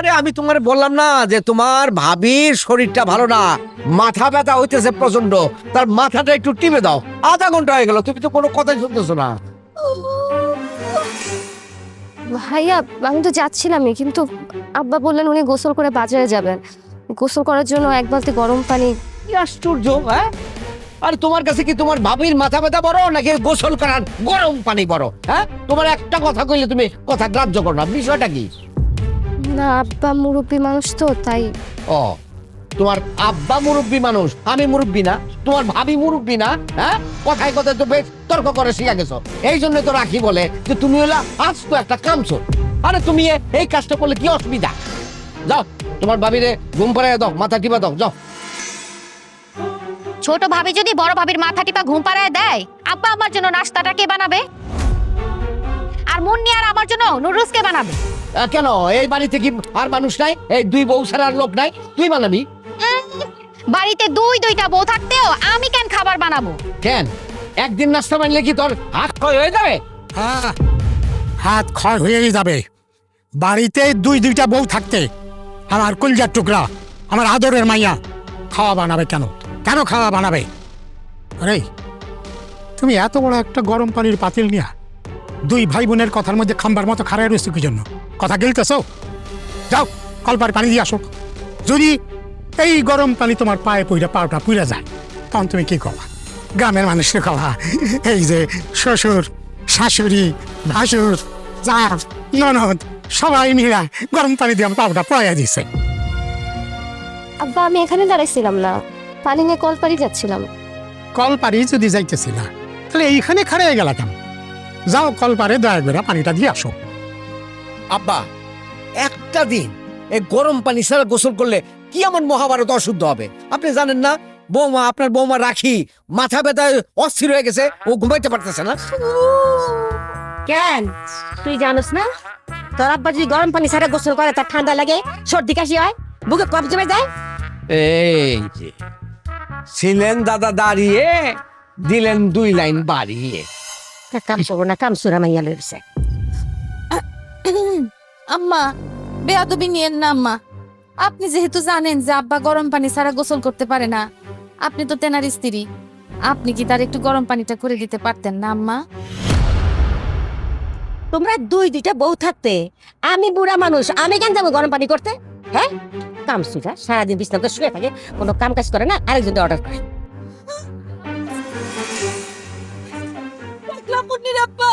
আরে আমি তোমার বললাম না যে তোমার ভাবির শরীরটা ভালো না। মাথা ব্যথা হইতেছে প্রচণ্ড তার মাথাটা একটু টিপে দাও। আধা ঘণ্টা হয়ে গেল তুমি তো কোনো কথাই শুনতেছো না। ভাইয়া আমি তো যাচ্ছিলামই কিন্তু আব্বা বললেন উনি গোসল করে বাজারে যাবেন। গোসল করার জন্য এক বালতি গরম পানি। কি আশ্চর্য হ্যাঁ? আর তোমার কাছে কি তোমার ভাবির মাথা ব্যথা বড় নাকি গোসল করার গরম পানি বড় হ্যাঁ? তোমার একটা কথা কইলে তুমি কথা গ্রাহ্য করো না। বিষয়টা কি? না আব্বা মুরব্বী মানুষ তো তাই। ও তোমার আব্বা মুরব্বী মানুষ আমি মুরব্বী না তোমার ভাবি মুরব্বী না হ্যাঁ? কথায় কথায় তো বেশ তর্ক করে শিখা গেছো। এই জন্য তো রাখি বলে যে তুমি হলো আজ তো একটা কামছো আরে তুমি এই কাজটা করলে কি অসুবিধা? যাও তোমার ভাবিরে ঘুম পাড়ায় দাও মাথা টিপা দাও যাও। ছোট ভাবি যদি বড় ভাবির মাথা টিপা ঘুম পাড়ায় দেয় আব্বা আমার জন্য নাস্তাটা কে বানাবে? আর মুন্নি আর আমার জন্য নুডলস কে বানাবে। আহ, কেন? এই বাড়িতে কি আর মানুষ নাই? এই দুই বউ ছাড়া আর লোক নাই? তুই বানাবি? বাড়িতে দুই দুইটা বউ থাকতেও আমি কেন খাবার বানাবো? কেন? একদিন নাস্তা বানলে কি তোর হাত ক্ষয় হয়ে যাবে? হ্যাঁ হাত ক্ষয় হয়েই যাবে। বাড়িতে দুই দুইটা বউ থাকতে আমার কলজার টুকরা আমার আদরের মাইয়া খাওয়া বানাবে কেন? কেন খাওয়া বানাবে? আরে তুমি এত বড় একটা গরম পানির পাতিল নিয়া দুই ভাই বোনের কথার মধ্যে খাম্বার মতো খাড়াই রয়েছে কি জন্য? কথা গেলতেছ? যাও কলপার পানি দিয়ে আসো। যদি এই গরম পানি তোমার পায়ে পইরা পাওটা পুইরা যায় তখন তুমি কি কবা? গ্রামের মানুষকে কবা এই যে শ্বশুর শাশুড়ি ভাসুর যা ননদ সবাই মিলা গরম পানি দিয়ে আমার পাউটা পড়াইয়া দিছে। আব্বা আমি এখানে দাঁড়াইছিলাম না। পানি নিয়ে কল পাড়ি যাচ্ছিলাম। কল পারি যদি যাইতেছিল তাহলে এইখানে খাড়াই গেলা কেন যাও কল পারে দয়া করে পানিটা দিয়ে আসো। আব্বা একটা দিন এই গরম পানি ছাড়া গোসল করলে কি এমন মহাভারত অশুদ্ধ হবে? আপনি জানেন না বৌমা আপনার বৌমা রাখি মাথা ব্যথায় অস্থির হয়ে গেছে ও ঘুমাইতে পারতেছে না। কেন? তুই জানিস না? তোর আব্বা যদি গরম পানি ছাড়া গোসল করে তার ঠান্ডা লাগে সর্দি কাশি হয় বুকে কফ জমে যায়। এই যে ছিলেন দাদা দাঁড়িয়ে দিলেন দুই লাইন বাড়িয়ে। কাম করব না কাম সুরা মাইয়া আম্মা বেয়াদবি নিয়েন না আম্মা আপনি যেহেতু জানেন যে আব্বা গরম পানি ছাড়া গোসল করতে পারে না। আপনি তো তেনার স্ত্রী। আপনি কি তার একটু গরম পানিটা করে দিতে পারতেন না আম্মা? তোমরা দুই দুইটা বউ থাকতে। আমি বুড়া মানুষ আমি কেন যাব গরম পানি করতে? হ্যাঁ? কাম সুরা সারাদিন বিছনাতে শুয়ে থাকে কোনো কাম কাজ করে না আরেকজন অর্ডার করে। মুন্নির আব্বা।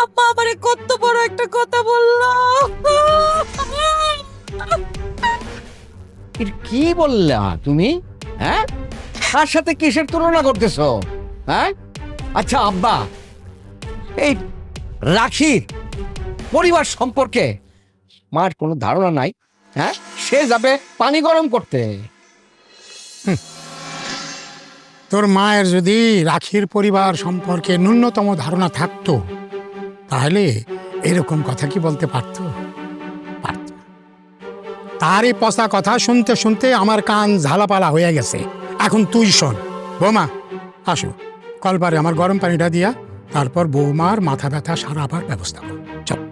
আব্বা আমারে কত বড় একটা কথা বলল। কি বললা তুমি? হ্যাঁ? তার সাথে কিসের তুলনা করতেছো? হ্যাঁ? আচ্ছা আব্বা, এই রাখির পরিবার সম্পর্কে মার কোনো ধারণা নাই হ্যাঁ? সে যাবে পানি গরম করতে। তোর মায়ের যদি রাখির পরিবার সম্পর্কে ন্যূনতম ধারণা থাকতো, তাহলে এরকম কথা কি বলতে পারতো? পারত। তার এই পচা কথা শুনতে শুনতে আমার কান ঝালাপালা হয়ে গেছে। এখন তুই শোন। বৌমা, আসো। কলপারে আমার গরম পানিটা দিয়া, তারপর বৌমার মাথা ব্যথা সারাবার ব্যবস্থা কর। চল।